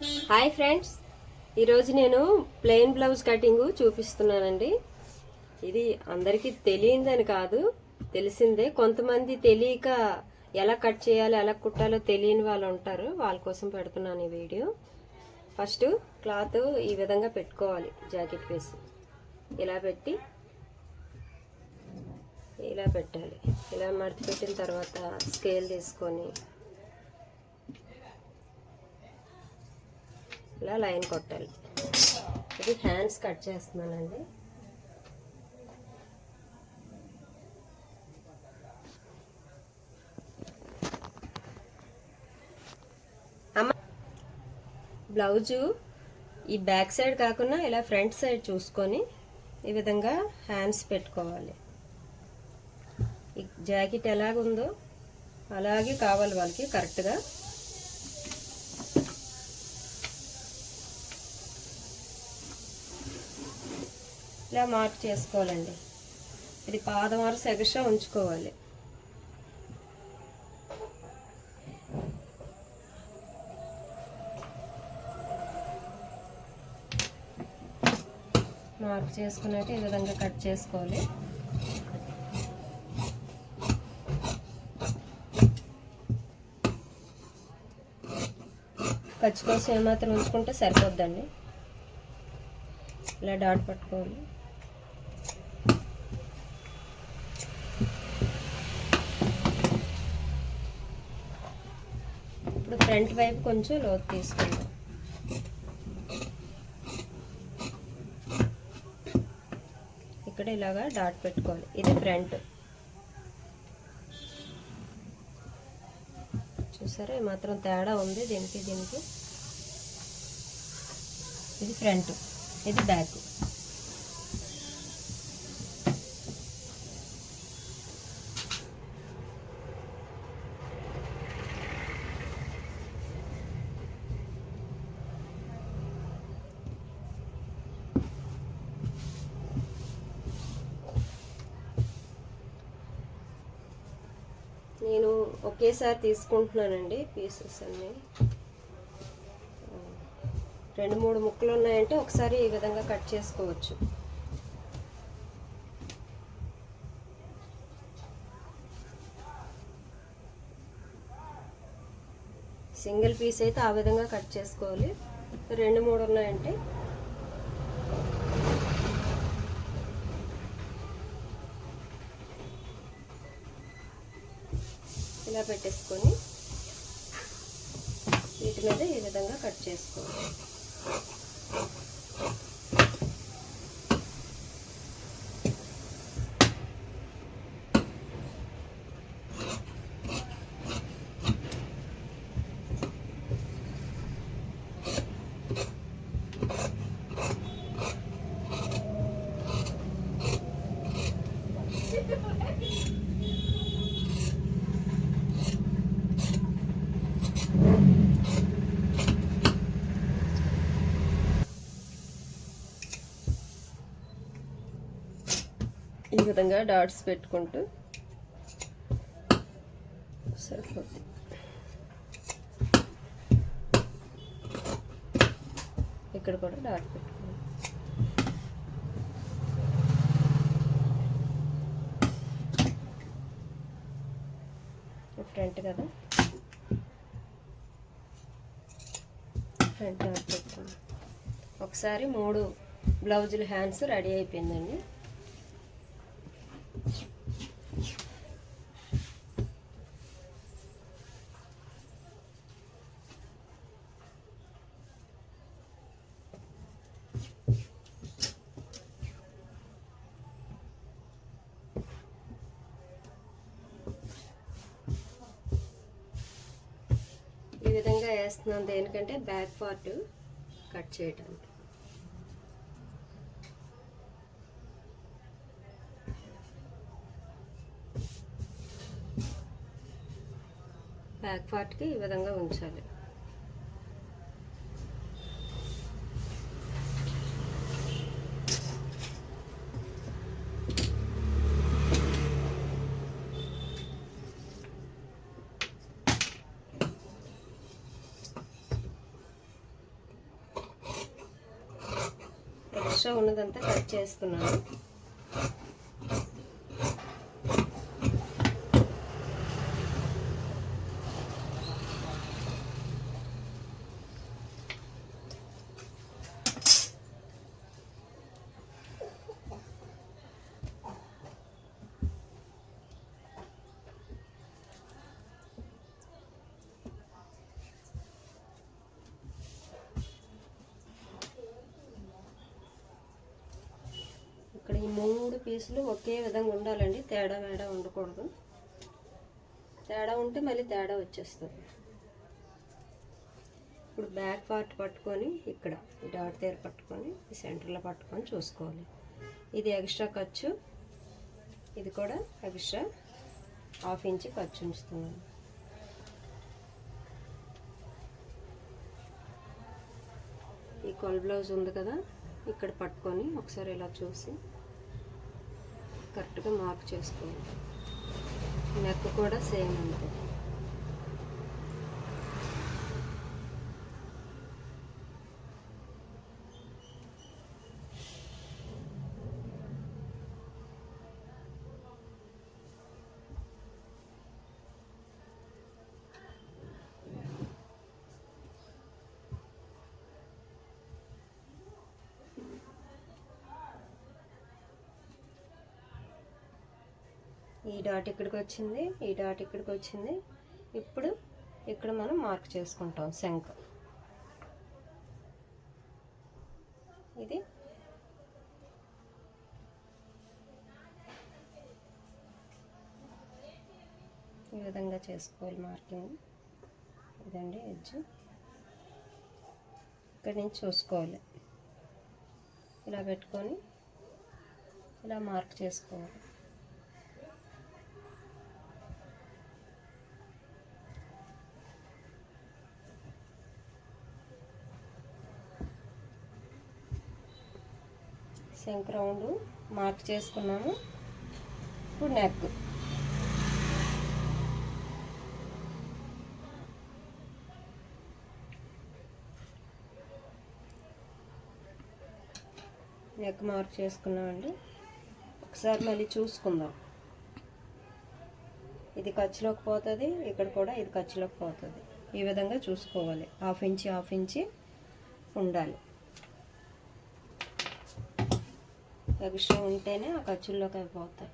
Hi friends. ఈరోజు నేను plain blouse cutting చూపిస్తున్నానండి. ఇది అందరికీ తెలియందని కాదు తెలిసిందే. కొంతమంది తెలియక ఎలా కట్ చేయాలో ఎలా కుట్టాలో తెలియని వాళ్ళు ఉంటారు. వాళ్ళ కోసం పెడుతున్నాను ఈ వీడియో. ఫస్ట్ క్లాత్ ఈ విధంగా పెట్టుకోవాలి జాకెట్ పీస్. ఇలా పెట్టి ఇలా పెట్టాలి. ఇలా మడత పెట్టిన తర్వాత స్కేల్ తీసుకొని ఇలా లైన్ కొట్టాలి. ఇది హ్యాండ్స్ కట్ చేస్తున్నానండి. అమ్మ బ్లౌజు ఈ బ్యాక్ సైడ్ కాకుండా ఇలా ఫ్రంట్ సైడ్ చూసుకొని ఈ విధంగా హ్యాండ్స్ పెట్టుకోవాలి. ఈ జాకెట్ ఎలాగుందో అలాగే కావాలి వాళ్ళకి కరెక్ట్గా. ఇలా మార్క్ చేసుకోవాలండి. ఇది పాదం వరకు ఎగస్ట్రా ఉంచుకోవాలి. మార్క్ చేసుకున్నట్టు ఈ విధంగా కట్ చేసుకోవాలి. ఖర్చు కోసం ఏమాత్రం ఉంచుకుంటే సరిపోద్దండి. ఇలా డాట్ పట్టుకోవాలి ఇప్పుడు ఫ్రంట్ వైపు కొంచెం లోతు తీసుకుందాం. ఇక్కడ ఇలాగా డాట్ పెట్టుకోవాలి ఇది ఫ్రంట్. చూసారా? మాత్రం తేడా ఉంది దీనికి దీనికి. ఇది ఫ్రంట్. ఇది బ్యాక్ నేను ఒకేసారి తీసుకుంటున్నానండి పీసెస్ అన్నీ. రెండు మూడు ముక్కలు ఉన్నాయంటే ఒకసారి ఈ విధంగా కట్ చేసుకోవచ్చు. సింగిల్ పీస్ అయితే ఆ విధంగా కట్ చేసుకోవాలి. రెండు మూడు ఉన్నాయంటే ఇలా పెట్టేసుకొని వీటి మీద ఈ విధంగా కట్ చేసుకోవాలి. ఈ విధంగా డాట్స్ పెట్టుకుంటూ సరిపోతుంది ఇక్కడ కూడా డాట్ పెట్టుకుంటాం ఫ్రంట్ కదా? ఫ్రంట్ డాట్ పెట్టుకోండి ఒకసారి మూడు బ్లౌజులు హ్యాండ్స్ రెడీ అయిపోయిందండి ఈ విధంగా వేస్తున్నాను దేనికంటే బ్యాక్ పార్ట్ కట్ చేయడానికి బ్యాక్ పార్ట్కి ఈ విధంగా ఉంచాలి. ఎక్స్ట్రా ఉన్నదంతా కట్ చేస్తున్నాను. ఇక్కడ ఈ మూడు పీసులు ఒకే విధంగా ఉండాలండి. తేడా వేడా ఉండకూడదు. తేడా ఉంటే మళ్ళీ తేడా వచ్చేస్తుంది. ఇప్పుడు బ్యాక్ పార్ట్ పట్టుకొని ఇక్కడ ఈ డాట్ తీర పట్టుకొని ఈ సెంటర్లో పట్టుకొని చూసుకోవాలి. ఇది ఎక్స్ట్రా ఖర్చు. ఇది కూడా ఎక్స్ట్రా హాఫ్ ఇంచ్ ఖర్చు ఉంచుతున్నాను ఈ కొల్ బ్లౌజ్ ఉంది కదా ఇక్కడ పట్టుకొని ఒకసారి ఇలా చూసి కరెక్ట్గా మార్క్ చేసుకోవాలి. నెక్ కూడా సేమ్ అంతే. ఈ డాట్ ఇక్కడికి వచ్చింది ఈ డాట్ ఇక్కడికి వచ్చింది. ఇప్పుడు ఇక్కడ మనం మార్క్ చేసుకుంటాం శంఖ ఇది ఈ విధంగా చేసుకోవాలి మార్కింగ్ ఇదండి ఎడ్జ్ ఇక్కడి నుంచి చూసుకోవాలి. ఇలా పెట్టుకొని ఇలా మార్క్ చేసుకోవాలి. శంక్ రౌండ్ మార్క్ చేసుకున్నాము. ఇప్పుడు నెక్. నెక్ మార్క్ చేసుకున్నామండి. ఒకసారి మళ్ళీ చూసుకుందాం. ఇది ఖర్చులోకి పోతుంది ఇక్కడ కూడా ఇది ఖర్చులోకి పోతుంది. ఈ విధంగా చూసుకోవాలి. హాఫ్ ఇంచి హాఫ్ ఇంచి ఉండాలి. ఎక్స్ట్రా ఉంటేనే ఆ ఖర్చుల్లోకి అయిపోతాయి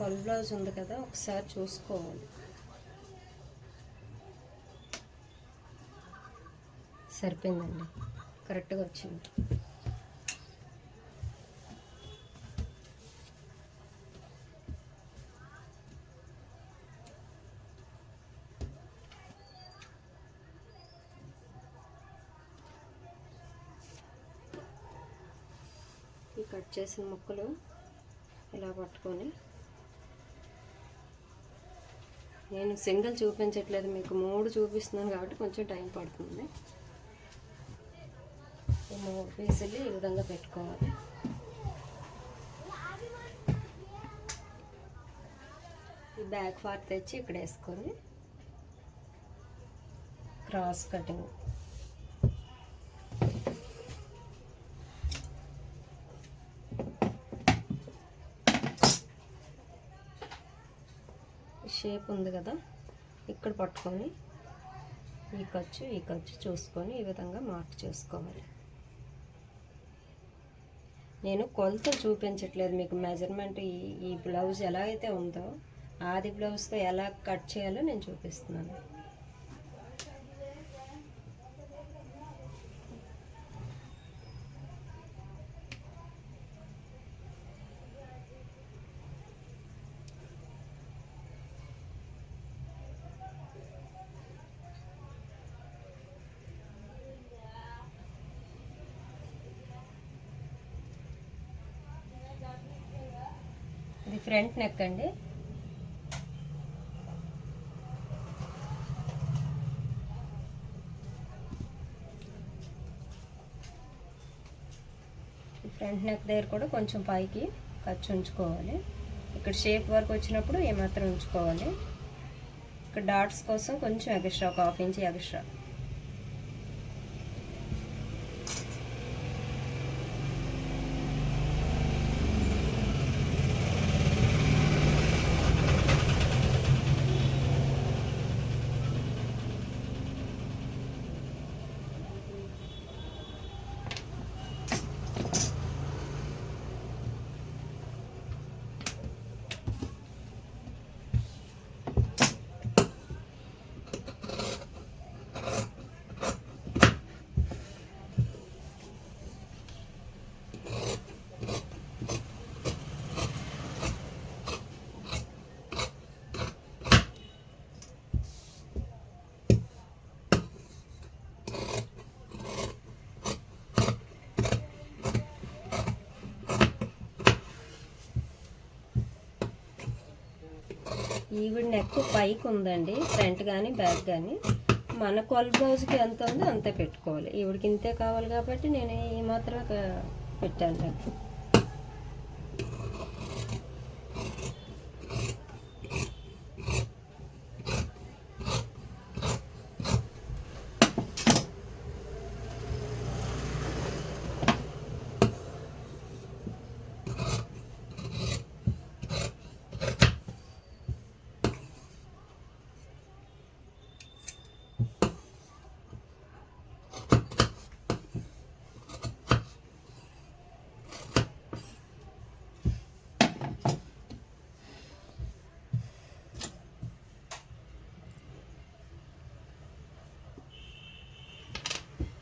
కొల్ బ్లౌజ్ ఉంది కదా ఒకసారి చూసుకోవాలి. సరిపోయిందండి. కరెక్ట్గా వచ్చింది. ఈ కట్ చేసిన ముక్కలు ఇలా పట్టుకొని నేను సింగిల్ చూపించట్లేదు మీకు మూడు చూపిస్తున్నాను కాబట్టి కొంచెం టైం పడుతుంది. ఈ మూడు పీసులు ఈ విధంగా పెట్టుకోవాలి. ఈ బ్యాక్ పార్ట్ తెచ్చి ఇక్కడ వేసుకొని క్రాస్ కటింగ్ షేప్ ఉంది కదా ఇక్కడ పట్టుకొని ఈ ఖర్చు ఈ ఖర్చు చూసుకొని ఈ విధంగా మార్క్ చేసుకోవాలి. నేను కొలత చూపించట్లేదు మీకు మెజర్మెంట్ ఈ ఈ బ్లౌజ్ ఎలా అయితే ఉందో ఆది బ్లౌజ్తో ఎలా కట్ చేయాలో నేను చూపిస్తున్నాను. ఇది ఫ్రంట్ నెక్ అండి. ఫ్రంట్ నెక్ దగ్గర కూడా కొంచెం పైకి ఖర్చు ఉంచుకోవాలి. ఇక్కడ షేప్ వరకు వచ్చినప్పుడు ఏమాత్రం ఉంచుకోవాలి. ఇక్కడ డాట్స్ కోసం కొంచెం ఎక్స్ట్రా ఒక హాఫ్ ఇంచ్ ఎక్స్ట్రా. ఈవిడ నెక్ పైకి ఉందండి ఫ్రంట్ కానీ బ్యాక్ కానీ మన కొల్ బ్లౌజ్కి ఎంత ఉందో అంతే పెట్టుకోవాలి. ఈవిడికి ఇంతే కావాలి కాబట్టి నేను ఈ మాత్రం పెట్టాను. నెక్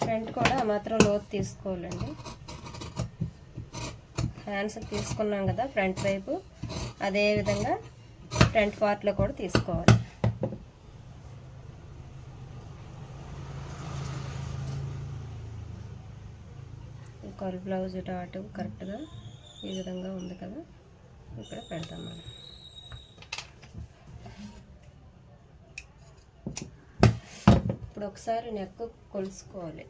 ఫ్రంట్ కూడా మాత్రం లోతు తీసుకోవాలండి. హ్యాండ్స్ తీసుకున్నాం కదా ఫ్రంట్ వైపు. అదే విధంగా ఫ్రంట్ పార్ట్లో కూడా తీసుకోవాలి. ఈ బ్లౌజ్ డాట్ కరెక్ట్గా ఈ విధంగా ఉంది కదా. ఇక్కడ పెడతాం మనం. ఇప్పుడు ఒకసారి నెక్ కొలుసుకోవాలి.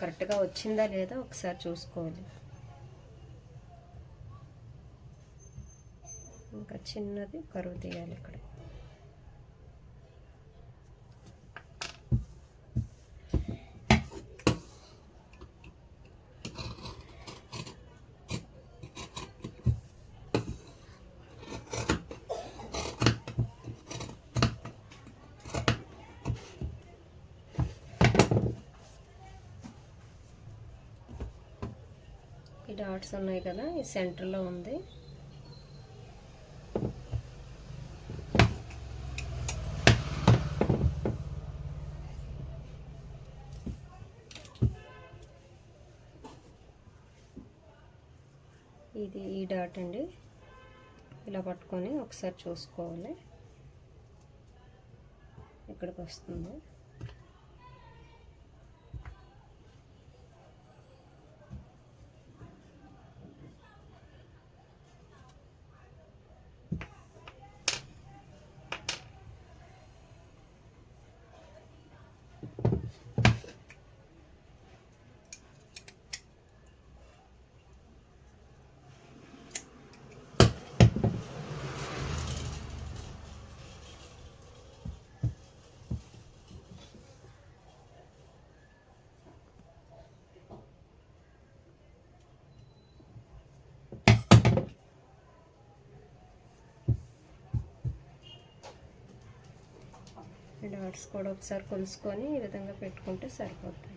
కరెక్ట్గా వచ్చిందా లేదా ఒకసారి చూసుకోవాలి. ఇంకా చిన్నది కరువు తీయాలి ఇక్కడ. ఉన్నాయి కదా ఈ సెంటర్లో ఉంది. ఇది ఈ డాట్ అండి. ఇలా పట్టుకొని ఒకసారి చూసుకోవాలి. ఇక్కడికి వస్తుంది. డాట్స్ కూడా ఒకసారి కొలుసుకొని ఈ విధంగా పెట్టుకుంటే సరిపోతుంది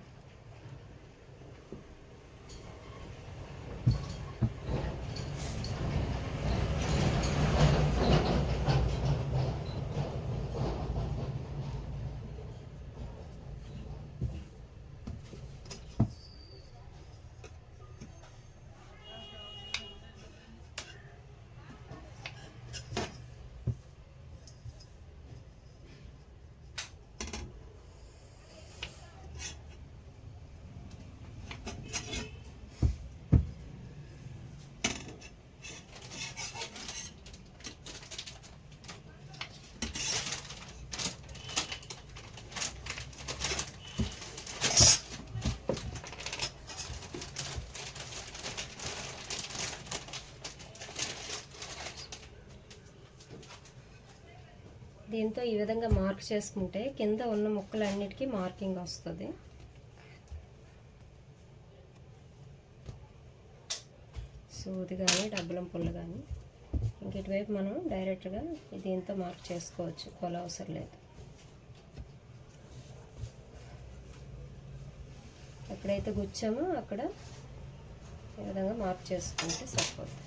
దీంతో ఈ విధంగా మార్క్ చేసుకుంటే కింద ఉన్న ముక్కలన్నిటికీ మార్కింగ్ వస్తుంది. సూది కానీ డబ్బులం పుల్ల కానీ ఇంక ఇటువైపు మనం డైరెక్ట్గా దీంతో మార్క్ చేసుకోవచ్చు. కొల అవసరం లేదు. ఎక్కడైతే గుచ్చామో అక్కడ ఈ విధంగా మార్క్ చేసుకుంటే సరిపోతుంది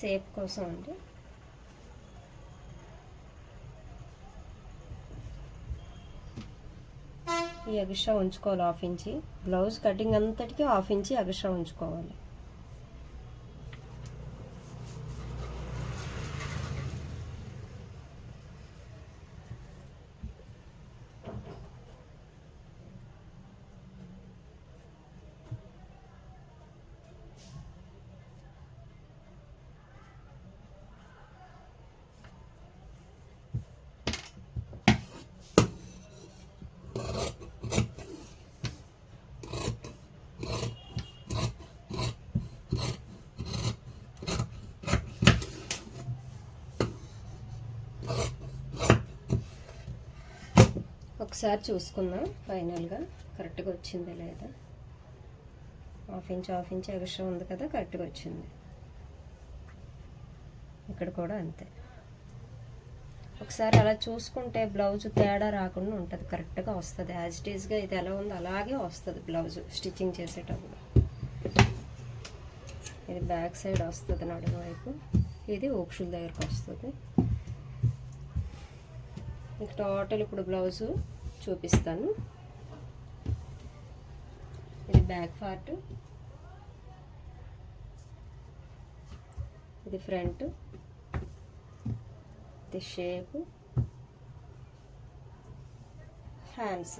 సేప్ కోసం అండి. ఈ ఎగస్ట్రా ఉంచుకోవాలి హాఫ్ ఇంచి. బ్లౌజ్ కటింగ్ అంతటికి హాఫ్ ఇంచి ఎగస్ట్రా ఉంచుకోవాలి. ఒకసారి చూసుకుందాం. ఫైనల్గా కరెక్ట్గా వచ్చిందా లేదా? Half inch half inch extra ఉంది కదా కరెక్ట్గా వచ్చింది. ఇక్కడ కూడా అంతే. ఒకసారి అలా చూసుకుంటే బ్లౌజ్ తేడా రాకుండా ఉంటుంది. కరెక్ట్గా వస్తుంది. యాజ్ ఇట్ ఈస్గా ఇది ఎలా ఉందో అలాగే వస్తుంది బ్లౌజ్ స్టిచ్చింగ్ చేసేటప్పుడు. ఇది బ్యాక్ సైడ్ వస్తుంది నడుము వైపు. ఇది ఓక్షుల దగ్గరకు వస్తుంది. మీకు టోటల్ ఇప్పుడు బ్లౌజు చూపిస్తాను. ఇది బ్యాక్ పార్ట్. ఇది ఫ్రంట్. ఇది షేప్. హ్యాండ్స్.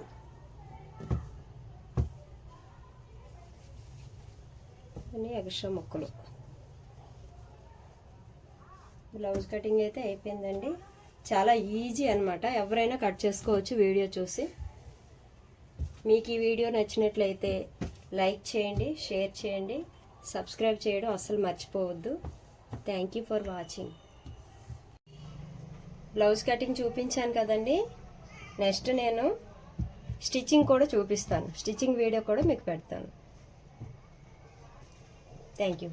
అన్ని ఎక్స్ట్రా ముక్కలు. బ్లౌజ్ కటింగ్ అయితే అయిపోయిందండి. చాలా ఈజీ అనమాట ఎవరైనా కట్ చేసుకోవచ్చు వీడియో చూసి. మీకు ఈ వీడియో నచ్చినట్లయితే లైక్ చేయండి షేర్ చేయండి. సబ్స్క్రైబ్ చేయడం అస్సలు మర్చిపోవద్దు. Thank you for watching blouse cutting చూపించాను కదండి. నెక్స్ట్ నేను స్టిచ్చింగ్ కూడా చూపిస్తాను. స్టిచ్చింగ్ వీడియో కూడా మీకు పెడతాను. Thank you